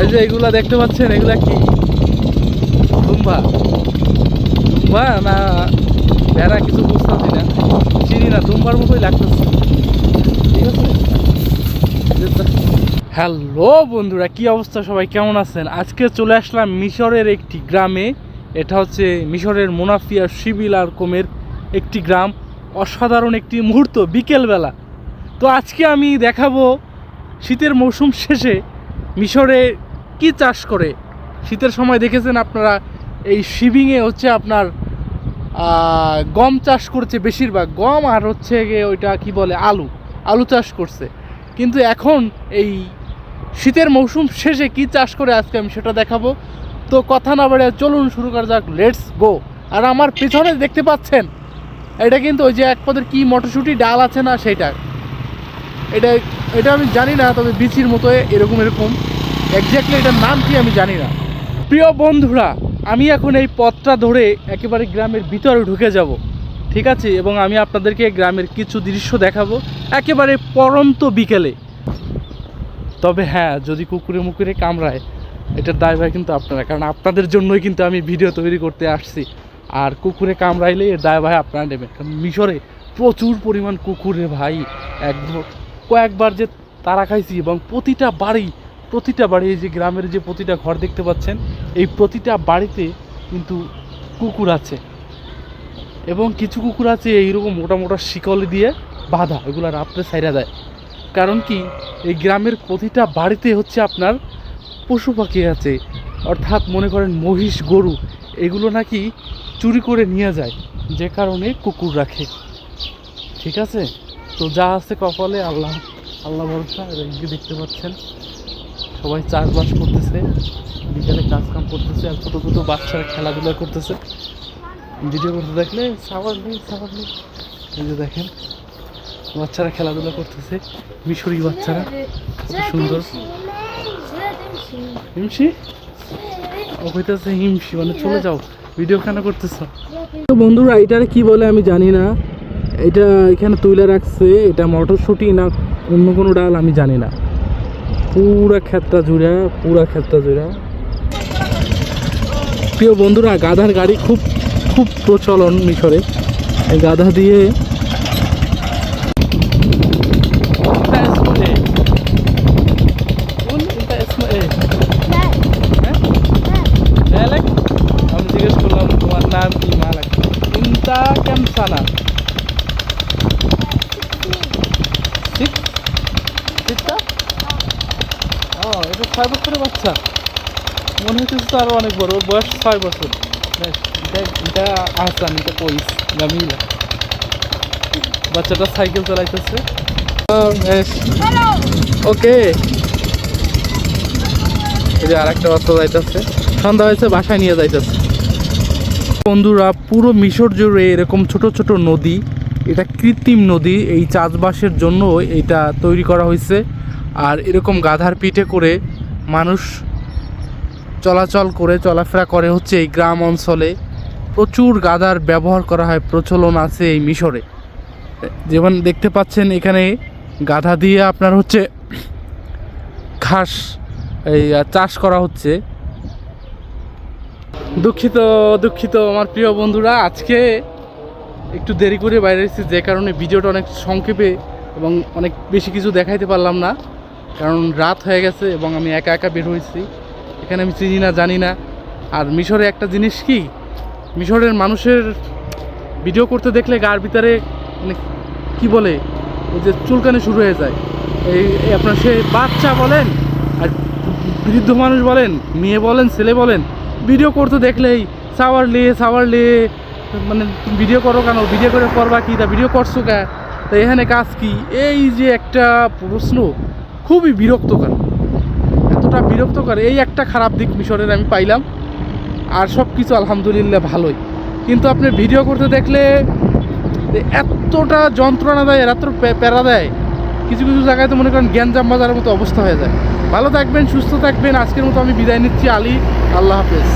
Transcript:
এই যে এগুলা দেখতে পাচ্ছেন, এগুলা কি? দুম্বা। দুম্বা না ভেড়া কিছু বুঝতেছি না। চিনি না, দুম্বার মতোই লাগতেছে। ঠিক আছে? হ্যালো বন্ধুরা, কি অবস্থা সবাই? কেমন আছেন? আজকে চলে আসলাম মিশরের একটি গ্রামে। এটা হচ্ছে মিশরের মোনাফিয়া শিবিল আর কোমের একটি গ্রাম। অসাধারণ একটি মুহূর্ত, বিকেলবেলা। তো আজকে আমি দেখাবো শীতের মৌসুম শেষে মিশরে কি চাষ করে? শীতের সময় দেখেছেন আপনারা, এই শিবিংয়ে হচ্ছে আপনার গম চাষ করছে বেশিরভাগ। গম আর হচ্ছে ওইটা কি বলে, আলু। আলু চাষ করছে। কিন্তু এখন এই শীতের মৌসুম শেষে কি চাষ করে আজকে আমি সেটা দেখাবো। তো কথা না বাড়ে চলুন, শুরু করা যাক। লেটস গো আর আমার পিছনে দেখতে পাচ্ছেন, এটা কিন্তু ওই যে এক পদের কী মটরশুঁটি, ডাল আছে না সেটা এটা এটা আমি জানি না, তবে বিচির মতো এরকম এরকম। এক্স্যাক্টলি এটার নাম কি আমি জানি না। প্রিয় বন্ধুরা, আমি এখন এই পথটা ধরে একেবারে গ্রামের ভিতরে ঢুকে যাব। ঠিক আছে? এবং আমি আপনাদেরকে গ্রামের কিছু দৃশ্য দেখাবো একেবারে পরন্ত বিকেলে। তবে হ্যাঁ যদি কুকুরে মুকুরে কামড়ায় এটার দায়ভার কিন্তু আপনারা। কারণ আপনাদের জন্যই কিন্তু আমি ভিডিও তৈরি করতে আসছি। আর কুকুরে কামড়াইলে এর দায়ভার আপনারা নেবেন। কারণ মিশরে প্রচুর পরিমাণ কুকুরে ভাই। একদম কয়েকবার যে তারা খাইছি এবং প্রতিটা বাড়ি প্রতিটা বাড়ি, এই যে গ্রামের যে প্রতিটা ঘর দেখতে পাচ্ছেন, এই প্রতিটা বাড়িতে কিন্তু কুকুর আছে। এবং কিছু কুকুর আছে এইরকম মোটা মোটা শিকল দিয়ে বাঁধা, এগুলো রাত্রে সাইরা দেয়। কারণ কি, এই গ্রামের প্রতিটা বাড়িতে হচ্ছে আপনার পশু পাখি আছে, অর্থাৎ মনে করেন মহিষ, গরু, এগুলো নাকি চুরি করে নিয়ে যায়, যে কারণে কুকুর রাখে। ঠিক আছে? তো যা আছে কপালে, আল্লাহ আল্লাহ ভরসা দেখতে পাচ্ছেন। সবাই চাষবাস করতেছে বিকালে কাজ কাম করতেছে আর ছোটো ছোটো বাচ্চারা খেলাধুলা করতেছে। ভিডিও করতে দেখলে সাবার নেই সাবার নেই। এই যে দেখেন বাচ্চারা খেলাধুলা করতেছে মিশরি বাচ্চারা সুন্দর। হিমশি? ও কইতেছে হিমশি মানে চলে যাও ভিডিও কেন করতেছ। তো বন্ধুরা এটারে কি বলে আমি জানি না। এটা এখানে তুলে রাখছে এটা মটরশুঁটি না অন্য কোনো ডাল আমি জানি না। পুরা ক্ষেতটা জুড়া, পুরা ক্ষেতটা জুড়া। প্রিয় বন্ধুরা, গাধার গাড়ি খুব খুব প্রচলন মিশরে। এই গাধা দিয়ে মালাক এটা ছয় বছরের বাচ্চা। মনে হচ্ছে তো আরও অনেক বড়। ওর বয়স ছয় বছর। এটা- আহসান এটা কইস জামিলা বাচ্চাটা সাইকেল চালাইতেছে। ওকে। এই যে আরেকটা বাচ্চা যাইতেছে। সন্ধ্যা হয়েছে বাসায় নিয়ে যাইতেছে। বন্ধুরা পুরো মিশর জুড়ে এরকম ছোট ছোট নদী এটা কৃত্রিম নদী, এই চাষবাসের জন্য এটা তৈরি করা হয়েছে। আর এরকম গাধার পিঠে করে মানুষ চলাচল করে, চলাফেরা করে হচ্ছে এই গ্রাম অঞ্চলে। প্রচুর গাধার ব্যবহার করা হয়, প্রচলন আছে এই মিশরে। যেমন দেখতে পাচ্ছেন এখানে গাধা দিয়ে আপনার হচ্ছে ঘাস, এই চাষ করা হচ্ছে। দুঃখিত দুঃখিত, আমার প্রিয় বন্ধুরা, আজকে একটু দেরি করে বাইরে এসেছি, যে কারণে ভিডিওটা অনেক সংক্ষেপে এবং অনেক বেশি কিছু দেখাইতে পারলাম না। কারণ রাত হয়ে গেছে এবং আমি একা একা বের হয়েছি। এখানে আমি চিনি না, জানি না। আর মিশরে একটা জিনিস কি? মিশরের মানুষের ভিডিও করতে দেখলে গার ভিতরে মানে কি বলে? ওই যে চুলকানি শুরু হয়ে যায়। এই আপনার সে বাচ্চা বলেন আর বৃদ্ধ মানুষ বলেন, মেয়ে বলেন, ছেলে বলেন, ভিডিও করতে দেখলেই সাওয়ার লে সাওয়ার লে মানে তুমি ভিডিও করো কেন? ভিডিও করে করবা কি? তা ভিডিও করছ কে? তা এখানে কাজ কি? এই যে একটা প্রশ্ন খুবই বিরক্তকর। এতটা বিরক্তকর, এই একটা খারাপ দিক মিশরের আমি পাইলাম। আর সব কিছু আলহামদুলিল্লাহ ভালোই। কিন্তু আপনি ভিডিও করতে দেখলে এতটা যন্ত্রণা দেয়, এত প্যারা দেয়। কিছু কিছু জায়গায় তো মনে করেন জ্ঞানজাম বাজারের মতো অবস্থা হয়ে যায়। ভালো থাকবেন, সুস্থ থাকবেন। আজকের মতো আমি বিদায় নিচ্ছি। আলী, আল্লাহ হাফেজ।